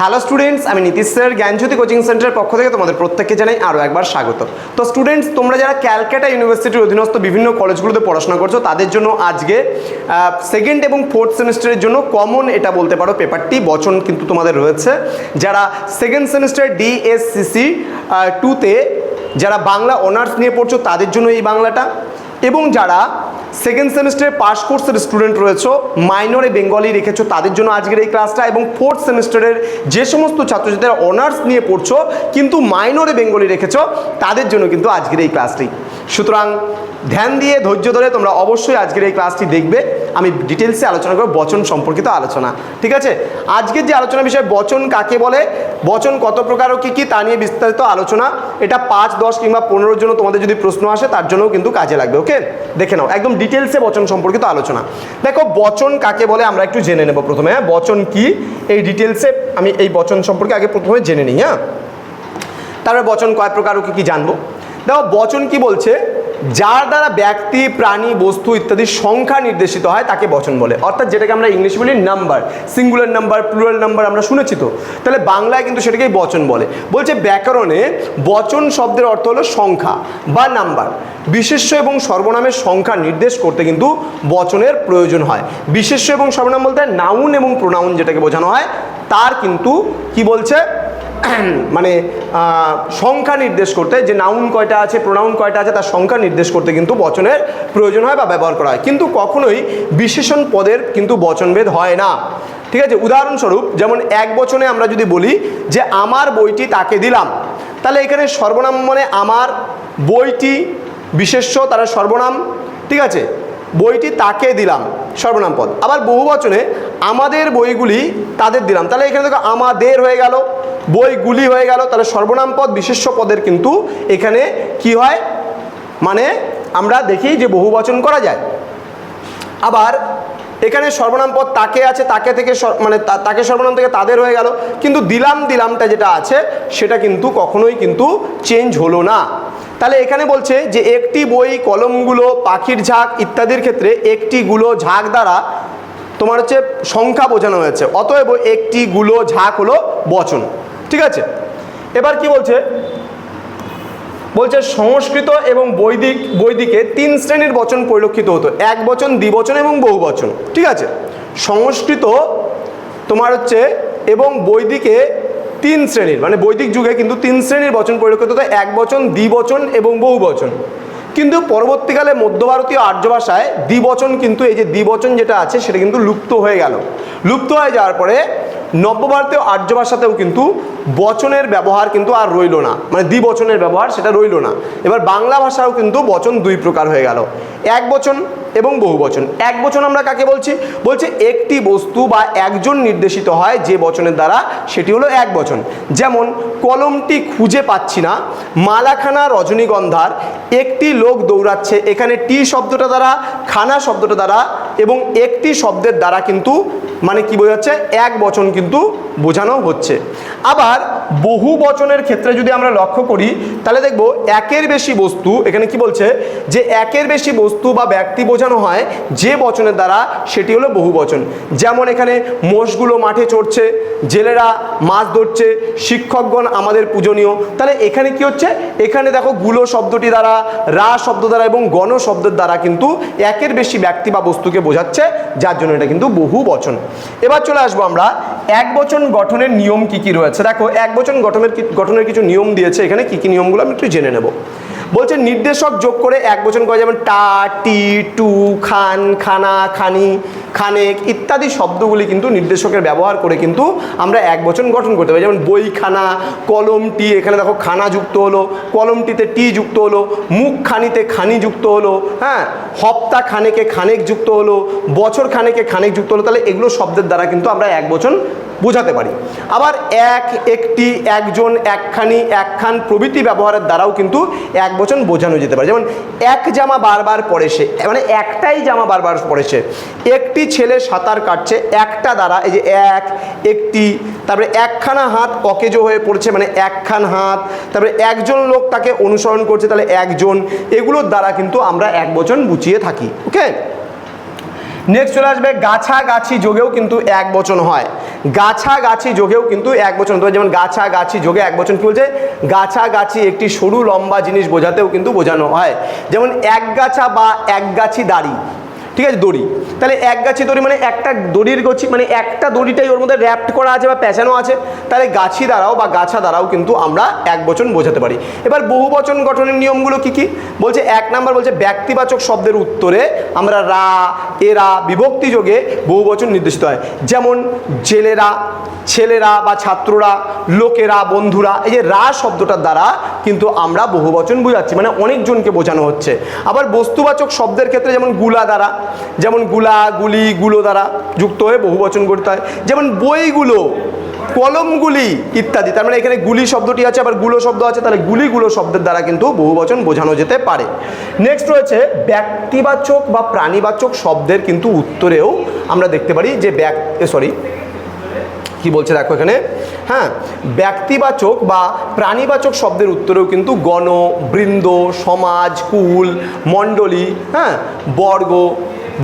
Hello students আমি Nitish sir, জ্ঞানজ্যোতি coaching সেন্টারের পক্ষ থেকে তোমাদের প্রত্যেককে জানাই আরও একবার স্বাগত। তো স্টুডেন্টস তোমরা যারা ক্যালকাটা ইউনিভার্সিটির অধীনস্থ বিভিন্ন কলেজগুলোতে পড়াশোনা করছ, তাদের জন্য আজকে সেকেন্ড এবং ফোর্থ সেমিস্টারের জন্য কমন এটা বলতে পারো পেপারটি, বচন কিন্তু তোমাদের রয়েছে। যারা সেকেন্ড সেমিস্টার ডিএসসিসি টুতে যারা বাংলা অনার্স নিয়ে পড়ছো, তাদের জন্য এই বাংলাটা। এবং যারা সেকেন্ড সেমিস্টারে পাস কোর্সের স্টুডেন্ট রয়েছে মাইনরে বেঙ্গলি রেখেছো, তাদের জন্য আজকের এই ক্লাসটা এবং ফোর্থ সেমিস্টারের যে সমস্ত ছাত্রছাত্রীরা অনার্স নিয়ে পড়ছো, কিন্তু মাইনরে বেঙ্গলি রেখেছো, তাদের জন্য কিন্তু আজকের এই ক্লাসটি সুতরাং ধ্যান দিয়ে ধৈর্য ধরে তোমরা অবশ্যই আজকের এই ক্লাসটি দেখবে। আমি ডিটেলসে আলোচনা করব, বচন সম্পর্কিত আলোচনা। ঠিক আছে? আজকের যে আলোচনা বিষয়, বচন কাকে বলে? বচন কত প্রকার ও কী কী, তা নিয়ে বিস্তারিত আলোচনা। এটা পাঁচ, দশ কিংবা পনেরোর জন্য তোমাদের যদি প্রশ্ন আসে, তার জন্যও কিন্তু কাজে লাগবে, ওকে? দেখে নাও, একদম ডিটেলসে বচন সম্পর্কিত আলোচনা। দেখো, বচন কাকে বলে আমরা একটু জেনে নেব প্রথমে হ্যাঁ? বচন কি? এই ডিটেলসে আমি এই বচন সম্পর্কে আগে প্রথমে জেনে নিই হ্যাঁ? তারপরে বচন কয় প্রকার ও কী কী জানব? দেখো, বচন কি বলছে? যার দ্বারা ব্যক্তি, প্রাণী, বস্তু ইত্যাদি সংখ্যা নির্দেশিত হয়, তাকে বচন বলে। অর্থাৎ যেটাকে আমরা ইংলিশ বলি number singular number plural number আমরা শুনেছি তো। তাহলে বাংলায় কিন্তু সেটাকেই বচন বলে। বলছে ব্যাকরণে বচন শব্দের অর্থ হলো সংখ্যা বা নাম্বার বিশেষ্য এবং সর্বনামের সংখ্যা নির্দেশ করতে কিন্তু বচনের প্রয়োজন হয়। বিশেষ্য এবং সর্বনাম বলতে নাউন এবং প্রোনাউন যেটাকে বোঝানো হয়, তার কিন্তু কি বলছে? মানে সংখ্যা নির্দেশ করতে, যে নাউন কয়টা আছে প্রোনাউন কয়টা আছে, তার সংখ্যা নির্দেশ করতে কিন্তু বচনের প্রয়োজন হয় বা ব্যবহার করা হয়। কিন্তু কখনোই বিশেষণ পদের কিন্তু বচনভেদ হয় না। ঠিক আছে? উদাহরণস্বরূপ, যেমন এক বচনে আমরা যদি বলি যে, আমার বইটি তাকে দিলাম। তাহলে এখানে সর্বনাম মানে আমার বইটি বিশেষ্য, তারা সর্বনাম, ঠিক আছে? বইটি তাকে দিলাম, সর্বনাম পদ। আবার বহু বচনে আমাদের বইগুলি তাদের দিলাম। তাহলে এখানে দেখো, আমাদের হয়ে গেল। বইগুলি হয়ে গেল, তাহলে সর্বনাম পদ, বিশেষ্য পদের কিন্তু এখানে কি হয়? মানে আমরা দেখি যে বহু বচন করা যায়। আবার এখানে সর্বনাম পদ তাকে আছে, তাকে থেকে মানে তাকে সর্বনাম থেকে তাদের হয়ে গেল। কিন্তু দিলাম, দিলামটা যেটা আছে, সেটা কিন্তু কখনোই কিন্তু চেঞ্জ হলো না। তাহলে এখানে বলছে যে একটি বই, কলমগুলো, পাখির ঝাঁক ইত্যাদির ক্ষেত্রে একটি গুলো ঝাঁক দ্বারা তোমার হচ্ছে সংখ্যা বোঝানো হয়েছে। অতএব একটি গুলো ঝাঁক হলো বচন। ঠিক আছে? এবার কি বলছে? বলছে সংস্কৃত এবং বৈদিক, বৈদিকে তিন শ্রেণির বচন পরিলক্ষিত হতো। এক বচন দ্বিবচন এবং বহু বচন। ঠিক আছে? সংস্কৃত তোমার হচ্ছে এবং বৈদিকে তিন শ্রেণির মানে বৈদিক যুগে কিন্তু তিন শ্রেণির বচন পরিলক্ষিত হতো। এক বচন দ্বিবচন এবং বহু বচন। কিন্তু পরবর্তীকালে মধ্য ভারতীয় আর্য ভাষায় দ্বিবচন কিন্তু এই যে দ্বিবচন যেটা আছে, সেটা কিন্তু লুপ্ত হয়ে গেল। লুপ্ত হয়ে যাওয়ার পরে নব্যভারতীয় আর্য ভাষাতেও কিন্তু বচনের ব্যবহার কিন্তু আর রইল না। মানে দ্বিবচনের ব্যবহার সেটা রইল না। এবার বাংলা ভাষাও কিন্তু বচন দুই প্রকার হয়ে গেল। এক বচন এবং বহু বচন। এক বচন আমরা কাকে বলছি? বলছে একটি বস্তু বা একজন নির্দেশিত হয় যে বচনের দ্বারা, সেটি হলো এক বচন। যেমন, কলমটি খুঁজে পাচ্ছি না, মালাখানা রজনীগন্ধার, একটি লোক দৌড়াচ্ছে, এখানে টি শব্দটা দ্বারা, খানা শব্দটা দ্বারা এবং একটি শব্দের দ্বারা কিন্তু মানে কি বোঝাচ্ছে? এক বচন কিন্তু বোঝানো হচ্ছে। আবার বহু বচনের ক্ষেত্রে যদি আমরা লক্ষ্য করি, তাহলে দেখব একের বেশি বস্তু, এখানে কি বলছে? যে একের বেশি বস্তু বা ব্যক্তি বোঝানো হয়, যে বচনের দ্বারা সেটি হলো বহু বচন। যেমন এখানে মোষগুলো মাঠে চড়ছে, জেলেরা মাছ ধরছে, শিক্ষকগণ আমাদের পূজনীয়। তাহলে এখানে কি হচ্ছে? এখানে দেখো গুলো শব্দটি দ্বারা, রা শব্দ দ্বারা এবং গণ শব্দের দ্বারা কিন্তু একের বেশি ব্যক্তি বা বস্তুকে বোঝাচ্ছে, যার জন্য এটা কিন্তু বহু বচন। এবার চলে আসব আমরা এক বচন গঠনের নিয়ম কি কি রয়েছে। দেখো, এক বচন গঠনের গঠনের কিছু নিয়ম দিয়েছে। এখানে কি কি নিয়মগুলো আমি একটু জেনে নেব। বলছে নির্দেশক যোগ করে এক বচন করা যেমন টা, টি, টু, খান, খানা, খানি, খানেক ইত্যাদি শব্দগুলি কিন্তু নির্দেশকের ব্যবহার করে কিন্তু আমরা এক বচন গঠন করতে পারি। যেমন বইখানা, কলমটি, এখানে দেখো খানা যুক্ত হলো, কলমটিতে টি যুক্ত হলো মুখ খানিতে খানি যুক্ত হলো হ্যাঁ? হপ্তা খানেকে খানেক যুক্ত হলো, বছর খানেকে খানেক যুক্ত হলো, তাহলে এগুলো শব্দের দ্বারা কিন্তু আমরা এক বচন বোঝাতে পারি। আবার এক, একটি, একজন, একখানি, একখান প্রভৃতি ব্যবহারের দ্বারাও কিন্তু এক বচন বোঝানো যেতে পারে। যেমন, এক জামা বারবার পরে সে মানে একটাই জামা বারবার পরে সে একটি ছেলে সাঁতার কাটছে, একটা দ্বারা, এই যে এক, একটি, তারপরে একখানা হাত অকেজো হয়ে পড়ছে মানে একখান হাত, তারপরে একজন লোক তাকে অনুসরণ করছে, তাহলে একজন, এগুলোর দ্বারা কিন্তু আমরা এক বচন বুঝিয়ে থাকি ওকে নেক্সট চলে আসবে গাছা গাছি যোগেও কিন্তু এক বচন হয়। গাছা গাছি যোগেও কিন্তু এক বচন তো যেমন গাছা গাছি যোগে এক বচন কি বলছে গাছা গাছি একটি সরু লম্বা জিনিস বোঝাতেও কিন্তু বোঝানো হয়। যেমন এক গাছা বা এক গাছি দাড়ি ঠিক আছে, দড়ি। তাহলে এক গাছি দড়ি মানে একটা দড়ির গছি মানে একটা দড়িটাই ওর মধ্যে র্যাপ্ট করা আছে বা পেঁচানো আছে, তাহলে গাছি দ্বারাও বা গাছা দ্বারাও কিন্তু আমরা এক বচন বোঝাতে পারি। এবার বহু বচন গঠনের নিয়মগুলো কি কি? বলছে, এক নাম্বার বলছে, ব্যক্তিবাচক শব্দের উত্তরে আমরা রা এরা বিভক্তি যোগে বহু বচন নির্দেশিত হয়। যেমন, জেলেরা, ছেলেরা বা ছাত্ররা, লোকেরা, বন্ধুরা, এই যে রা শব্দটার দ্বারা কিন্তু আমরা বহু বচন বোঝাচ্ছি মানে অনেকজনকে বোঝানো হচ্ছে। আবার বস্তুবাচক শব্দের ক্ষেত্রে যেমনগুলা দ্বারা যেমনগুলা, গুলি, গুলো দ্বারা যুক্ত হয়ে বহু বচন করতে হয়। যেমন বইগুলো, কলমগুলি ইত্যাদি, তার মানে এখানে গুলি শব্দটি আছে, আবারগুলো শব্দ আছে, তাহলে গুলিগুলো শব্দের দ্বারা কিন্তু বহু বচন বোঝানো যেতে পারে। নেক্সট রয়েছে ব্যক্তিবাচক বা প্রাণীবাচক শব্দের কিন্তু উত্তরেও আমরা দেখতে পারি যে ব্যক্তি সরি কি বলছে দেখো এখানে? হ্যাঁ ব্যক্তিবাচক বা প্রাণীবাচক শব্দের উত্তরেও কিন্তু গণ, বৃন্দ, সমাজ, কুল, মণ্ডলী হ্যাঁ বর্গ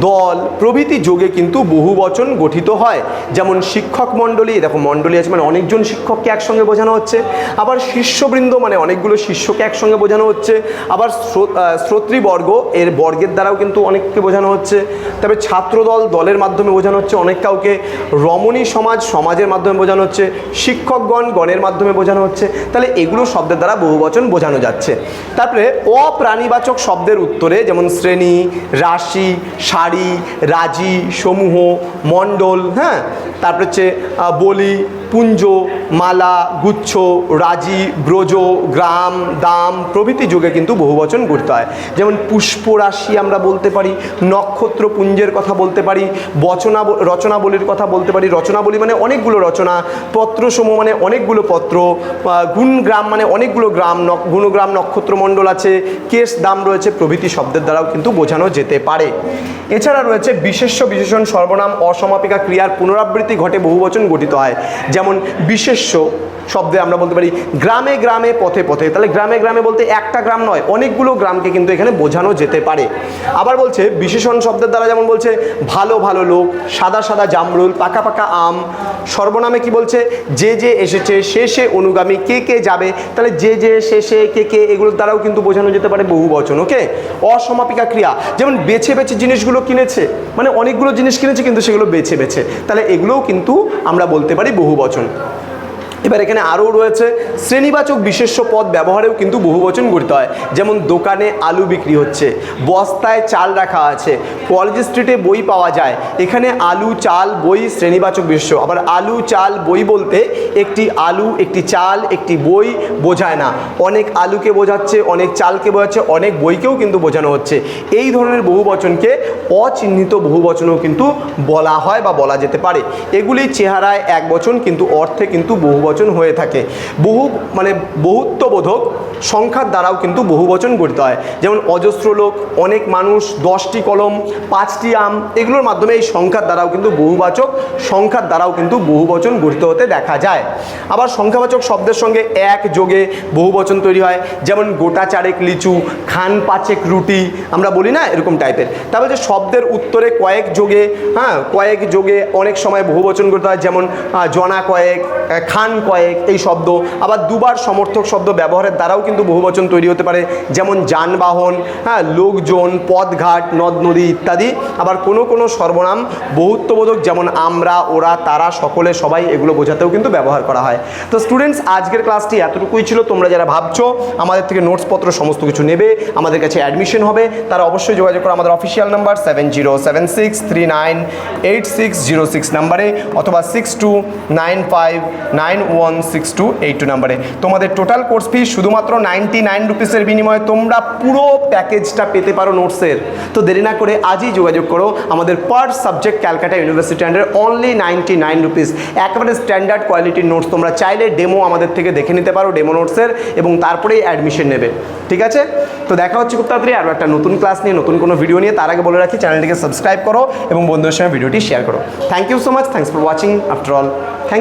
দল প্রভৃতি যোগে কিন্তু বহু বচন গঠিত হয়। যেমন শিক্ষক মণ্ডলী দেখো মণ্ডলী আছে মানে অনেকজন শিক্ষককে একসঙ্গে বোঝানো হচ্ছে। আবার শিষ্যবৃন্দ মানে অনেকগুলো শিষ্যকে একসঙ্গে বোঝানো হচ্ছে। আবার শ্রো- শ্রোতৃবর্গ এর বর্গের দ্বারাও কিন্তু অনেককে বোঝানো হচ্ছে। তবে ছাত্রদল দলের মাধ্যমে বোঝানো হচ্ছে, অনেক কাউকে। রমণী সমাজ, সমাজের মাধ্যমে বোঝানো হচ্ছে। শিক্ষকগণ গণের মাধ্যমে বোঝানো হচ্ছে। তাহলে এগুলো শব্দের দ্বারা বহু বচন বোঝানো যাচ্ছে। তারপরে অপ্রাণীবাচক শব্দের উত্তরে যেমন শ্রেণি, রাশি শাড়ি রাজি সমূহ মণ্ডল হ্যাঁ? তারপর হচ্ছে বলি পুঞ্জ মালা, গুচ্ছ, রাজি, ব্রজ, গ্রাম, দাম প্রভৃতি যুগে কিন্তু বহুবচন করতে হয়। যেমন পুষ্পরাশি আমরা বলতে পারি নক্ষত্র পুঞ্জের কথা বলতে পারি, বচনা, রচনাবলীর কথা বলতে পারি। রচনাবলী মানে অনেকগুলো রচনা, পত্রসমূহ মানে অনেকগুলো পত্র গুণগ্রাম মানে অনেকগুলো গ্রাম গুণগ্রাম নক্ষত্রমণ্ডল আছে কেস দাম রয়েছে প্রভৃতি শব্দের দ্বারাও কিন্তু বোঝানো যেতে পারে। এছাড়া রয়েছে বিশেষ্য বিশেষণ, সর্বনাম অসমাপিকা ক্রিয়ার পুনরাবৃত্তি ঘটে বহুবচন গঠিত হয়। যেমন বিশেষ্য শব্দে আমরা বলতে পারি গ্রামে গ্রামে, পথে পথে। তাহলে গ্রামে গ্রামে বলতে একটা গ্রাম নয়, অনেকগুলো গ্রামকে কিন্তু এখানে বোঝানো যেতে পারে। আবার বলছে, বিশেষণ শব্দের দ্বারা যেমন বলছে, ভালো ভালো লোক, সাদা সাদা জামরুল, পাকা পাকা আম। সর্বনামে কি বলছে, যে যে এসেছে, সে সে অনুগামী, কে কে যাবে? তাহলে যে যে সে সে কে কে, এগুলোর দ্বারাও কিন্তু বোঝানো যেতে পারে বহু বচন, ওকে? অসমাপিকা ক্রিয়া। যেমন বেছে বেছে জিনিসগুলো কিনেছে মানে অনেকগুলো জিনিস কিনেছে, কিন্তু সেগুলো বেছে বেছে। তাহলে এগুলোও কিন্তু আমরা বলতে পারি বহু বচন। এবার এখানে আরও রয়েছে শ্রেণীবাচক বিশেষ্য পদ ব্যবহারেও কিন্তু বহুবচন করতে হয়। যেমন দোকানে আলু বিক্রি হচ্ছে, বস্তায় চাল রাখা আছে কলেজ স্ট্রিটে বই পাওয়া যায়, এখানে আলু, চাল, বই শ্রেণীবাচক বিশেষ্য। আবার আলু, চাল, বই বলতে একটি আলু, একটি চাল, একটি বই বোঝায় না। অনেক আলুকে বোঝাচ্ছে, অনেক চালকে বোঝাচ্ছে, অনেক বইকেও কিন্তু বোঝানো হচ্ছে। এই ধরনের বহুবচনকে অচিহ্নিত বহুবচনও কিন্তু বলা হয় বা বলা যেতে পারে। এগুলি চেহারায় এক বচন কিন্তু অর্থে কিন্তু বহুবচন হয়ে থাকে। বহু মানে বহুত্ববোধক সংখ্যার দ্বারাও কিন্তু বহুবচন গঠিত হয়। যেমন অজস্র লোক, অনেক মানুষ, দশটি কলম, পাঁচটি আম, এগুলোর মাধ্যমে এই সংখ্যার দ্বারাও কিন্তু বহুবাচক, সংখ্যার দ্বারাও কিন্তু বহুবচন গঠিত হতে দেখা যায়। আবার সংখ্যাবাচক শব্দের সঙ্গে এক যোগে বহুবচন তৈরি হয়। যেমন গোটা চারেক লিচু, খান পাঁচেক রুটি, আমরা বলি না এরকম টাইপের। তারপরে যে শব্দের উত্তরে কয়েক যোগে হ্যাঁ কয়েক যোগে অনেক সময় বহুবচন গঠিত হয়। যেমন জনা কয়েক খান কয়েক এই শব্দ, আবার দুবার সমর্থক শব্দ ব্যবহারের দ্বারাও কিন্তু বহুবচন তৈরি হতে পারে, যেমন যানবাহন হ্যাঁ লোকজন, পথঘাট, নদ, নদী ইত্যাদি। আবার কোনো কোনো সর্বনাম বহুত্ববোধক, যেমন আমরা, ওরা, তারা, সকলে, সবাই, এগুলো বোঝাতেও কিন্তু ব্যবহার করা হয়। তো স্টুডেন্টস আজকের ক্লাসটি এতটুকুই ছিল। তোমরা যারা ভাবছ আমাদের থেকে নোটসপত্র সমস্ত কিছু নেবে, আমাদের কাছে অ্যাডমিশন হবে, তারা অবশ্যই যোগাযোগ করো আমাদের official number seven zero seven six three nine eight six zero six নাম্বারে অথবা six two nine five nine one six two eight two নাম্বারে। তোমাদের টোটাল কোর্স ফি শুধুমাত্র নাইনটি নাইন রুপিসের বিনিময়ে তোমরা পুরো প্যাকেজটা পেতে পারো নোটসের তো দেরি না করে আজই যোগাযোগ করো আমাদের per subject Calcutta University under only ninety nine rupees একেবারে স্ট্যান্ডার্ড কোয়ালিটির নোটস তোমরা চাইলে ডেমো আমাদের থেকে দেখে নিতে পারো ডেমো নোটসের এবং তারপরেই অ্যাডমিশন নেবে। ঠিক আছে? তো দেখা হচ্ছে খুব তাড়াতাড়ি আরও একটা নতুন ক্লাস নিয়ে, নতুন কোনো ভিডিও নিয়ে। তার আগে বলে রাখি চ্যানেলটিকে সাবস্ক্রাইব করো এবং বন্ধুদের সঙ্গে ভিডিওটি শেয়ার করো। Thank you so much thanks for watching after all thank